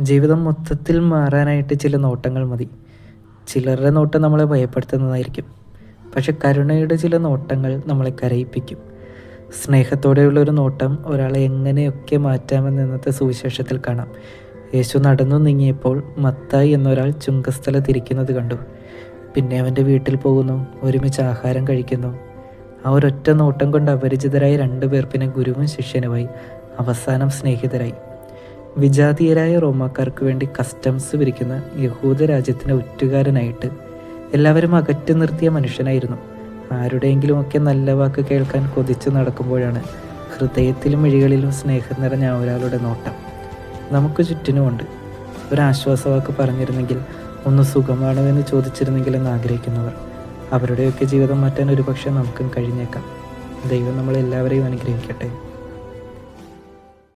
ജീവിതം മൊത്തത്തിൽ മാറാനായിട്ട് ചില നോട്ടങ്ങൾ മതി. ചിലരുടെ നോട്ടം നമ്മളെ ഭയപ്പെടുത്തുന്നതായിരിക്കും. പക്ഷെ കരുണയുടെ ചില നോട്ടങ്ങൾ നമ്മളെ കരയിപ്പിക്കും. സ്നേഹത്തോടെയുള്ള ഒരു നോട്ടം ഒരാളെ എങ്ങനെയൊക്കെ മാറ്റാമെന്ന് ഇന്നത്തെ സുവിശേഷത്തിൽ കാണാം. യേശു നടന്നു നീങ്ങിയപ്പോൾ മത്തായി എന്നൊരാൾ ചുങ്കസ്ഥല ചുങ്കസ്ഥലത്തിരിക്കുന്നത് കണ്ടു. പിന്നെ അവന്റെ വീട്ടിൽ പോകുന്നു ഒരുമിച്ച് ആഹാരം കഴിക്കുന്നു. ആ ഒരൊറ്റ നോട്ടം കൊണ്ട് അപരിചിതരായ രണ്ടു പേർ പിന്നെ ഗുരുവും ശിഷ്യനുമായി അവസാനം സ്നേഹിതരായി. വിജാതീയരായ റോമാക്കാർക്ക് വേണ്ടി കസ്റ്റംസ് വിരിക്കുന്ന യഹൂദ രാജ്യത്തിന്റെ ഒറ്റുകാരനായിട്ട് എല്ലാവരും അകറ്റി നിർത്തിയ മനുഷ്യനായിരുന്നു. ആരുടെയെങ്കിലുമൊക്കെ നല്ല വാക്ക് കേൾക്കാൻ കൊതിച്ചു നടക്കുമ്പോഴാണ് ഹൃദയത്തിലും മിഴികളിലും സ്നേഹം നിറഞ്ഞ ഒരാളുടെ നോട്ടം. നമുക്ക് ചുറ്റിനുമുണ്ട് ഒരു ആശ്വാസവാക്ക് പറഞ്ഞിരുന്നെങ്കിൽ ഒന്ന് സുഖമാണോ എന്ന് ചോദിച്ചിരുന്നെങ്കിൽ എന്ന് ആഗ്രഹിക്കുന്നവർ. അവരുടെയൊക്കെ ജീവിതം മാറ്റാൻ ഒരുപക്ഷെ നമുക്കും കഴിഞ്ഞേക്കാം. ദൈവം നമ്മളെല്ലാവരെയും അനുഗ്രഹിക്കട്ടെ.